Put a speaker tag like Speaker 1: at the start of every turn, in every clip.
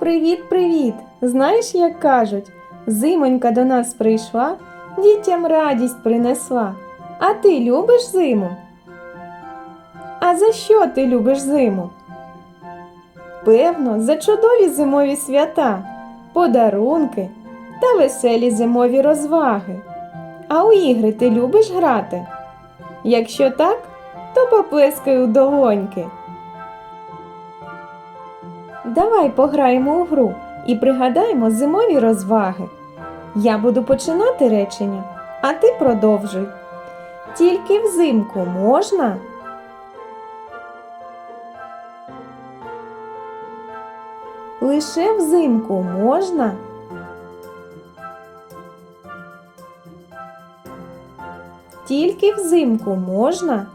Speaker 1: Привіт, привіт! Знаєш, як кажуть, зимонька до нас прийшла, дітям радість принесла. А ти любиш зиму? А за що ти любиш зиму? Певно, за чудові зимові свята, подарунки та веселі зимові розваги. А у ігри ти любиш грати? Якщо так, то поплескай у долоньки. Давай пограємо у гру і пригадаємо зимові розваги. Я буду починати речення, а ти продовжуй. Тільки взимку можна? Лише взимку можна? Тільки взимку можна?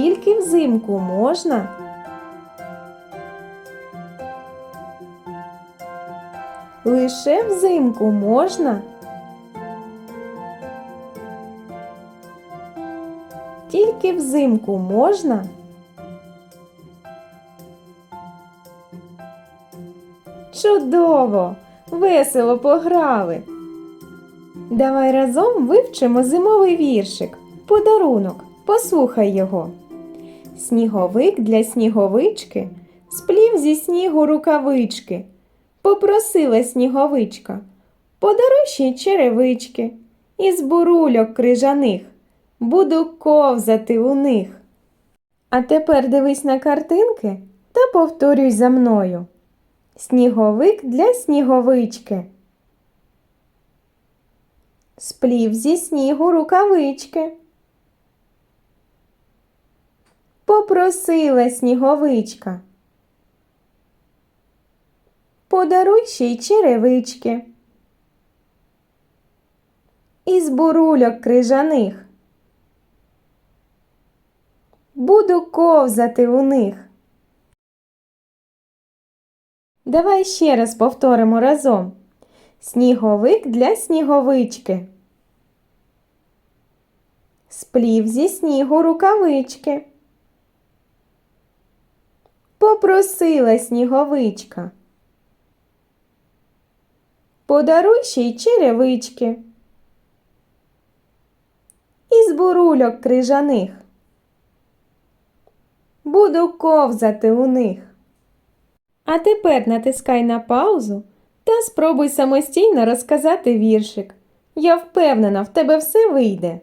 Speaker 1: Тільки взимку можна? Лише взимку можна? Тільки взимку можна? Чудово! Весело пограли. Давай разом вивчимо зимовий віршик. Подарунок. Послухай його. Сніговик для сніговички сплів зі снігу рукавички. Попросила сніговичка, подаруй ще черевички, із бурульок крижаних, буду ковзати у них. А тепер дивись на картинки та повторюй за мною. Сніговик для сніговички. Сплів зі снігу рукавички. Попросила сніговичка. Подаруй ще й черевички. Із бурульок крижаних. Буду ковзати у них. Давай ще раз повторимо разом. Сніговик для сніговички. Сплів зі снігу рукавички. Попросила сніговичка. Подаруй ще й черевички. Із бурульок крижаних. Буду ковзати у них. А тепер натискай на паузу та спробуй самостійно розказати віршик. Я впевнена, в тебе все вийде.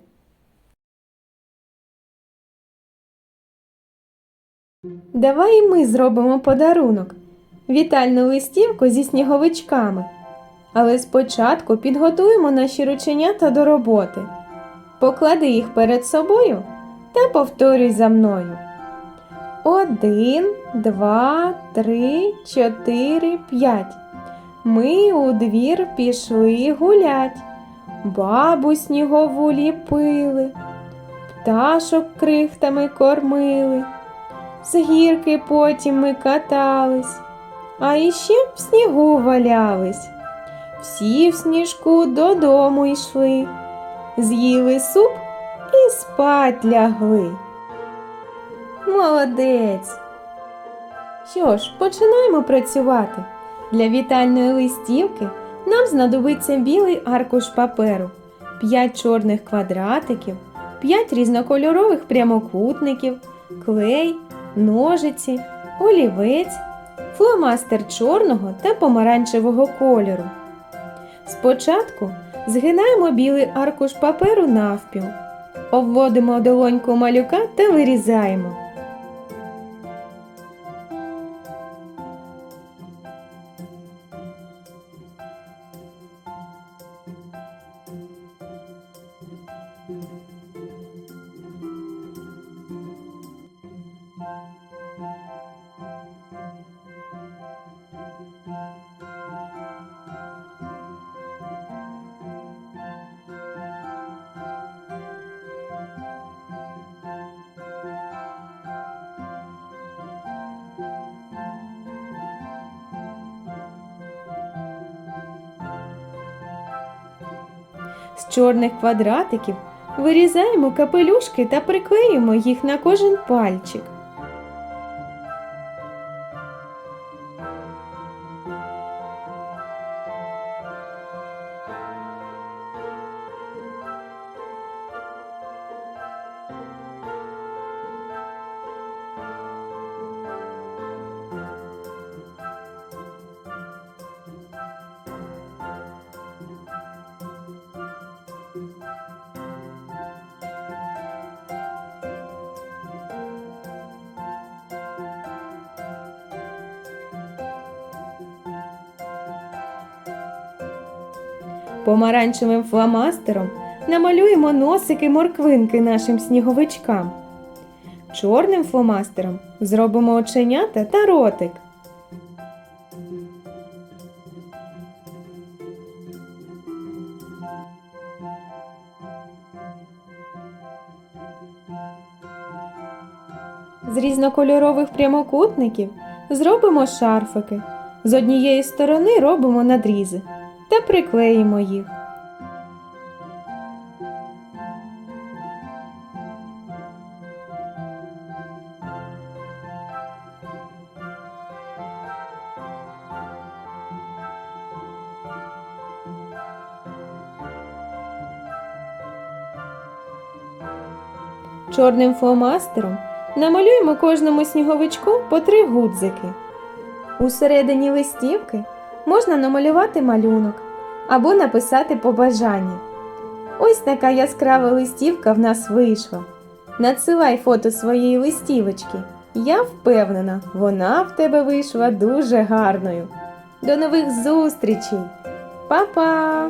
Speaker 1: Давай і ми зробимо подарунок вітальну листівку зі сніговичками. Але спочатку підготуємо наші рученята до роботи. Поклади їх перед собою та повторюй за мною. Один, два, три, чотири, п'ять. Ми у двір пішли гулять, бабу снігову ліпили, пташок крихтами кормили, з гірки потім ми катались, а іще в снігу валялись. Всі в сніжку додому йшли, з'їли суп і спать лягли. Молодець. Що ж, починаємо працювати. Для вітальної листівки нам знадобиться білий аркуш паперу, 5 чорних квадратиків, 5 різнокольорових прямокутників, клей, ножиці, олівець, фломастер чорного та помаранчевого кольору. Спочатку згинаємо білий аркуш паперу навпіл, обводимо долоньку малюка та вирізаємо. З чорних квадратиків Вирізаємо капелюшки та приклеїмо їх на кожен пальчик. Помаранчевим фломастером намалюємо носики морквинки нашим сніговичкам. Чорним фломастером зробимо оченята та ротик. З різнокольорових прямокутників зробимо шарфики. З однієї сторони робимо надрізи та приклеїмо їх. Чорним фломастером намалюємо кожному сніговичку по три гудзики. У середині листівки можна намалювати малюнок або написати побажання. Ось така яскрава листівка в нас вийшла. Надсилай фото своєї листівочки. Я впевнена, вона в тебе вийшла дуже гарною. До нових зустрічей! Па-па!